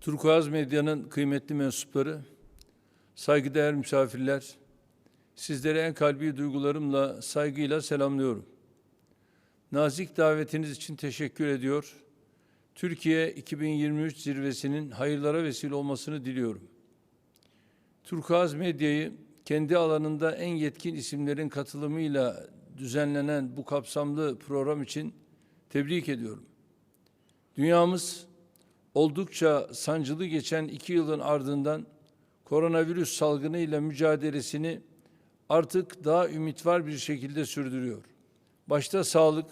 Turkuaz Medya'nın kıymetli mensupları, saygıdeğer misafirler, sizleri en kalbi duygularımla, saygıyla selamlıyorum. Nazik davetiniz için teşekkür ediyor. Türkiye 2023 zirvesinin hayırlara vesile olmasını diliyorum. Turkuaz Medya'yı kendi alanında en yetkin isimlerin katılımıyla düzenlenen bu kapsamlı program için tebrik ediyorum. Dünyamız oldukça sancılı geçen iki yılın ardından koronavirüs salgını ile mücadelesini artık daha ümit var bir şekilde sürdürüyor. Başta sağlık,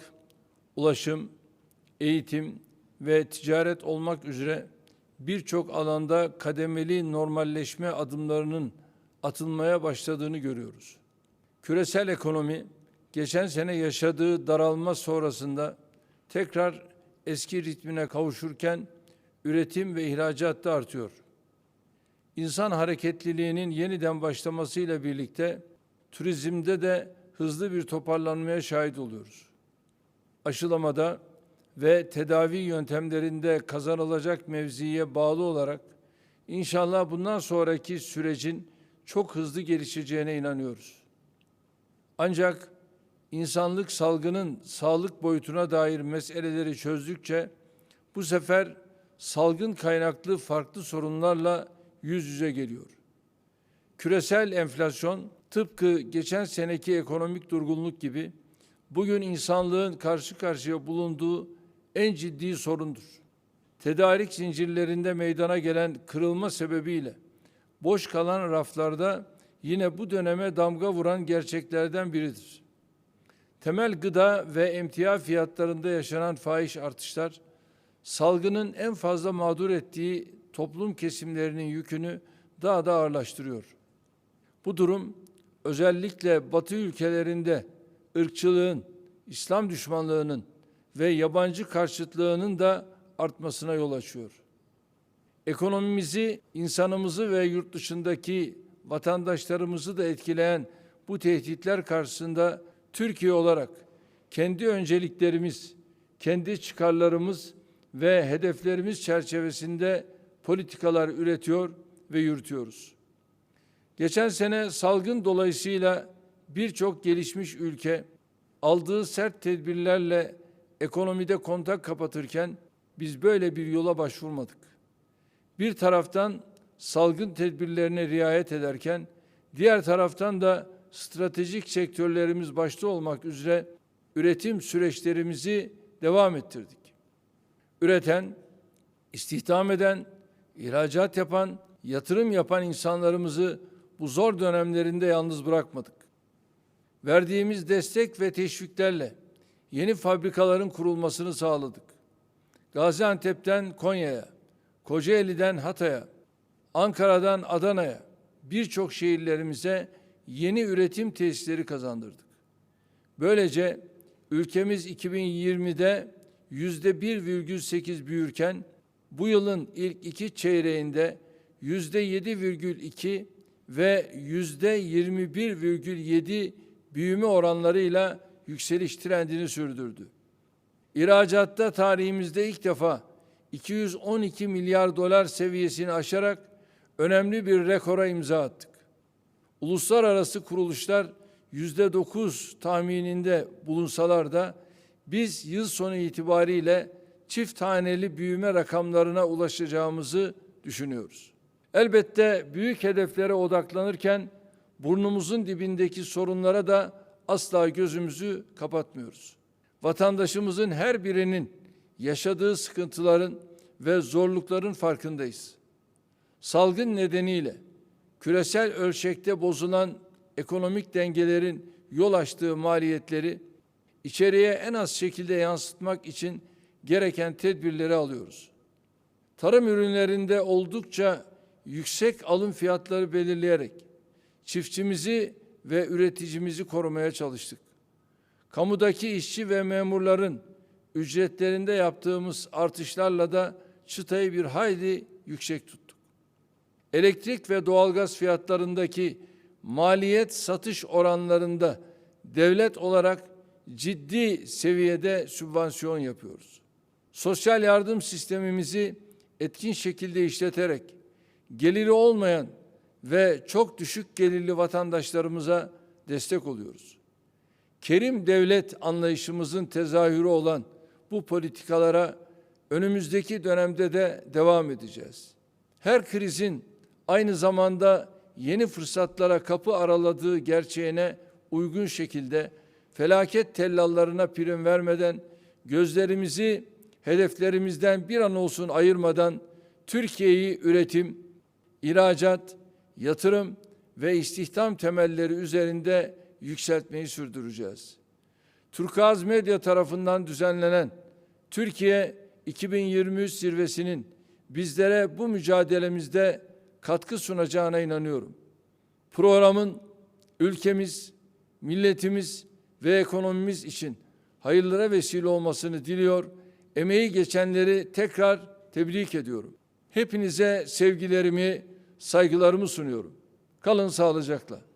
ulaşım, eğitim ve ticaret olmak üzere birçok alanda kademeli normalleşme adımlarının atılmaya başladığını görüyoruz. Küresel ekonomi geçen sene yaşadığı daralma sonrasında tekrar eski ritmine kavuşurken üretim ve ihracat da artıyor. İnsan hareketliliğinin yeniden başlamasıyla birlikte turizmde de hızlı bir toparlanmaya şahit oluyoruz. Aşılamada ve tedavi yöntemlerinde kazanılacak mevziye bağlı olarak inşallah bundan sonraki sürecin çok hızlı gelişeceğine inanıyoruz. Ancak insanlık salgının sağlık boyutuna dair meseleleri çözdükçe bu sefer salgın kaynaklı farklı sorunlarla yüz yüze geliyor. Küresel enflasyon tıpkı geçen seneki ekonomik durgunluk gibi bugün insanlığın karşı karşıya bulunduğu en ciddi sorundur. Tedarik zincirlerinde meydana gelen kırılma sebebiyle boş kalan raflarda yine bu döneme damga vuran gerçeklerden biridir. Temel gıda ve emtia fiyatlarında yaşanan fahiş artışlar salgının en fazla mağdur ettiği toplum kesimlerinin yükünü daha da ağırlaştırıyor. Bu durum özellikle Batı ülkelerinde ırkçılığın, İslam düşmanlığının ve yabancı karşıtlığının da artmasına yol açıyor. Ekonomimizi, insanımızı ve yurt dışındaki vatandaşlarımızı da etkileyen bu tehditler karşısında Türkiye olarak kendi önceliklerimiz, kendi çıkarlarımız ve hedeflerimiz çerçevesinde politikalar üretiyor ve yürütüyoruz. Geçen sene salgın dolayısıyla birçok gelişmiş ülke aldığı sert tedbirlerle ekonomide kontak kapatırken biz böyle bir yola başvurmadık. Bir taraftan salgın tedbirlerine riayet ederken diğer taraftan da stratejik sektörlerimiz başta olmak üzere üretim süreçlerimizi devam ettirdik. Üreten, istihdam eden, ihracat yapan, yatırım yapan insanlarımızı bu zor dönemlerinde yalnız bırakmadık. Verdiğimiz destek ve teşviklerle yeni fabrikaların kurulmasını sağladık. Gaziantep'ten Konya'ya, Kocaeli'den Hatay'a, Ankara'dan Adana'ya birçok şehirlerimize yeni üretim tesisleri kazandırdık. Böylece ülkemiz 2020'de yüzde 1,8 büyürken bu yılın ilk iki çeyreğinde yüzde 7,2 ve yüzde 21,7 büyüme oranlarıyla yükseliş trendini sürdürdü. İhracatta tarihimizde ilk defa 212 milyar dolar seviyesini aşarak önemli bir rekora imza attık. Uluslararası kuruluşlar yüzde dokuz tahmininde bulunsalar da biz yıl sonu itibariyle çift taneli büyüme rakamlarına ulaşacağımızı düşünüyoruz. Elbette büyük hedeflere odaklanırken burnumuzun dibindeki sorunlara da asla gözümüzü kapatmıyoruz. Vatandaşımızın her birinin yaşadığı sıkıntıların ve zorlukların farkındayız. Salgın nedeniyle küresel ölçekte bozulan ekonomik dengelerin yol açtığı maliyetleri içeriye en az şekilde yansıtmak için gereken tedbirleri alıyoruz. Tarım ürünlerinde oldukça yüksek alım fiyatları belirleyerek çiftçimizi ve üreticimizi korumaya çalıştık. Kamudaki işçi ve memurların ücretlerinde yaptığımız artışlarla da çıtayı bir hayli yüksek tuttuk. Elektrik ve doğalgaz fiyatlarındaki maliyet satış oranlarında devlet olarak ciddi seviyede sübvansiyon yapıyoruz. Sosyal yardım sistemimizi etkin şekilde işleterek geliri olmayan ve çok düşük gelirli vatandaşlarımıza destek oluyoruz. Kerim devlet anlayışımızın tezahürü olan bu politikalara önümüzdeki dönemde de devam edeceğiz. Her krizin aynı zamanda yeni fırsatlara kapı araladığı gerçeğine uygun şekilde felaket tellallarına prim vermeden gözlerimizi hedeflerimizden bir an olsun ayırmadan Türkiye'yi üretim, ihracat, yatırım ve istihdam temelleri üzerinde yükseltmeyi sürdüreceğiz. Turkuaz Medya tarafından düzenlenen Türkiye 2023 zirvesinin bizlere bu mücadelemizde katkı sunacağına inanıyorum. Programın ülkemiz, milletimiz ve ekonomimiz için hayırlara vesile olmasını diliyor. Emeği geçenleri tekrar tebrik ediyorum. Hepinize sevgilerimi, saygılarımı sunuyorum. Kalın sağlıcakla.